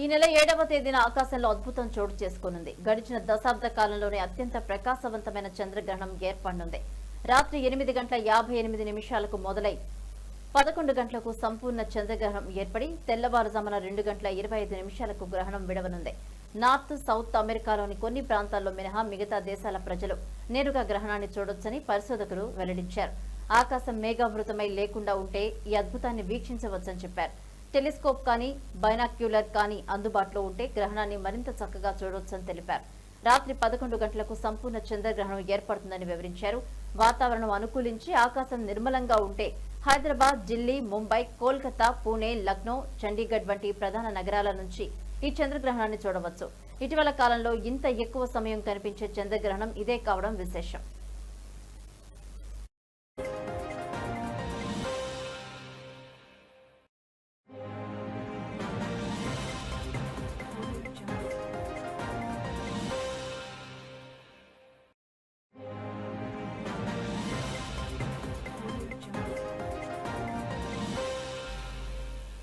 ఈ నెల ఏడవ తేదీన ఆకాశంలో అద్భుతం చోటు చేసుకోనుంది. గడిచిన దశాబ్ద కాలంలోనే అత్యంత ప్రకాశవంతమైన చంద్రగ్రహణం ఏర్పడనుంది. రాత్రి ఎనిమిది గంటల యాభై ఎనిమిది నిమిషాలకు మొదలై పదకొండు గంటలకు సంపూర్ణ చంద్రగ్రహణం ఏర్పడి తెల్లవారుజామున రెండు గంటల ఇరవై ఐదు నిమిషాలకు గ్రహణం విడవనుంది. నార్త్ సౌత్ అమెరికాలోని కొన్ని ప్రాంతాల్లో మినహా మిగతా దేశాల ప్రజలు నేరుగా గ్రహణాన్ని చూడొచ్చని పరిశోధకులు వెల్లడించారు. ఆకాశం మేఘావృతమై లేకుండా ఉంటే ఈ అద్భుతాన్ని వీక్షించవచ్చని చెప్పారు. టెలిస్కోప్ కానీ బైనాక్యులర్ కానీ అందుబాటులో ఉంటే గ్రహణాన్ని మరింత చక్కగా చూడవచ్చని తెలిపారు. రాత్రి పదకొండు గంటలకు సంపూర్ణ చంద్రగ్రహణం ఏర్పడుతుందని వివరించారు. వాతావరణం అనుకూలించి ఆకాశం నిర్మలంగా ఉంటే హైదరాబాద్ ఢిల్లీ ముంబై కోల్కతా పూణే లక్నో చండీగఢ్ వంటి ప్రధాన నగరాల నుంచి ఈ చంద్రగ్రహణాన్ని చూడవచ్చు. ఇటీవల కాలంలో ఇంత ఎక్కువ సమయం కనిపించే చంద్రగ్రహణం ఇదే కావడం విశేషం.